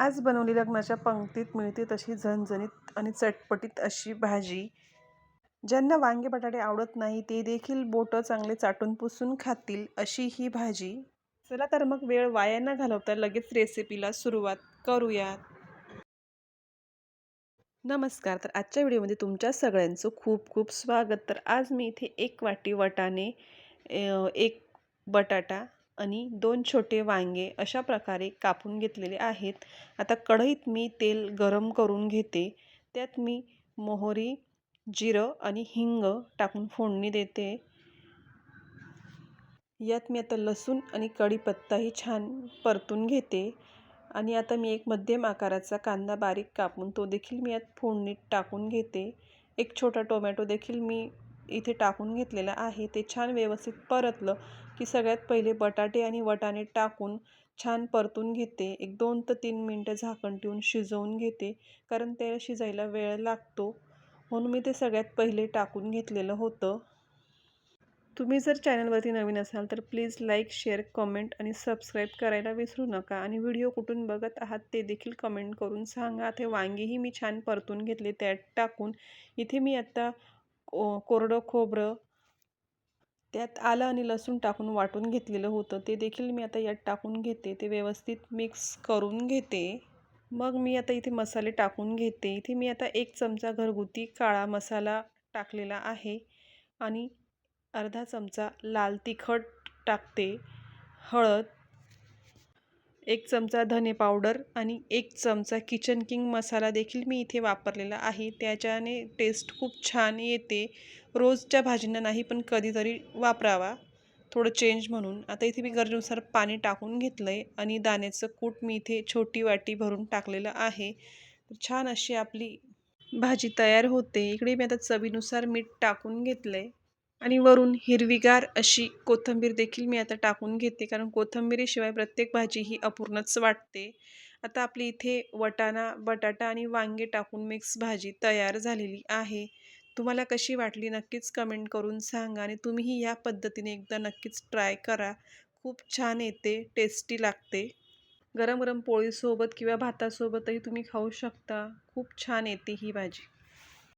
आज बनवली लग्नाच्या पंक्तीत मिळते तशी झणझणीत आणि चटपटीत अशी भाजी. ज्यांना वांगे बटाटे आवडत नाही ते देखील बोटं चांगले चाटून पुसून खातील अशी ही भाजी. चला तर मग वेळ वाया न घालवता लगेच रेसिपीला सुरुवात करूयात. नमस्कार तर आजच्या व्हिडिओमध्ये तुमच्या सगळ्यांचं खूप खूप स्वागत. तर आज मी इथे एक वाटी वटाणे एक बटाटा आणि दोन छोटे वांगे अशा प्रकारे कापून घेतलेले आहेत. आता कढईत मी तेल गरम करून घेते. त्यात मी मोहरी जिरं आणि हिंग टाकून फोडणी देते. यात मी आता लसूण आणि कढीपत्ताही छान परतून घेते. आणि आता मी एक मध्यम आकाराचा कांदा बारीक कापून तो देखील मी यात फोडणीत टाकून घेते. एक छोटा टोमॅटो देखील मी इथे टाकून घेतलेलं आहे. ते छान व्यवस्थित परतलं की सगळ्यात पहिले बटाटे आणि वटाणे टाकून छान परतून घेते. एक दोन ते तीन मिनटं झाकण ठेवून शिजवून घेते कारण त्याला शिजायला वेळ लागतो. म्हणून मी ते सगळ्यात पहिले टाकून घेतलेलं होतं. तुम्ही जर चॅनलवरती नवीन असाल तर प्लीज लाईक शेअर कमेंट आणि सबस्क्राईब करायला विसरू नका. आणि व्हिडिओ कुठून बघत आहात ते देखील कमेंट करून सांगा. ते वांगीही मी छान परतून घेतले त्यात टाकून. इथे मी आत्ता कोरडं खोबरं. त्यात आलं आणि लसूण टाकून वाटून घेतलेलं होतं. ते देखील मी आता यात टाकून घेते. ते व्यवस्थित मिक्स करून घेते. मग मी आता इथे मसाले टाकून घेते. इथे मी आता एक चमचा घरगुती काळा मसाला टाकलेला आहे आणि अर्धा चमचा लाल तिखट टाकते. हळद एक चमचा धने पावडर आणि एक चमचा किचन किंग मसाला देखील मी इथे वापरलेला आहे. त्याच्याने टेस्ट खूप छान येते. रोजच्या भाजींना नाही पण कधीतरी वापरावा. थोडं चेंज म्हणून. आता इथे मी गरजेनुसार पाणी टाकून घेतलं आहे आणि दाण्याचं कूट मी इथे छोटी वाटी भरून टाकलेलं आहे. छान अशी आपली भाजी तयार होते. इकडे मी आता चवीनुसार मीठ टाकून घेतलं आहे आणि वरून हिरवीगार अशी कोथिंबीर देखील मी आता टाकून घेते कारण कोथिंबीरीशिवाय प्रत्येक भाजी ही अपूर्णच वाटते. आता आपली इथे वटाणा बटाटा आणि वांगे टाकून मिक्स भाजी तयार झालेली आहे. तुम्हाला कशी वाटली नक्कीच कमेंट करून सांगा आणि तुम्हीही या पद्धतीने एकदा नक्कीच ट्राय करा. खूप छान येते टेस्टी लागते. गरम गरम पोळीसोबत किंवा भातासोबतही तुम्ही खाऊ शकता. खूप छान येते ही भाजी.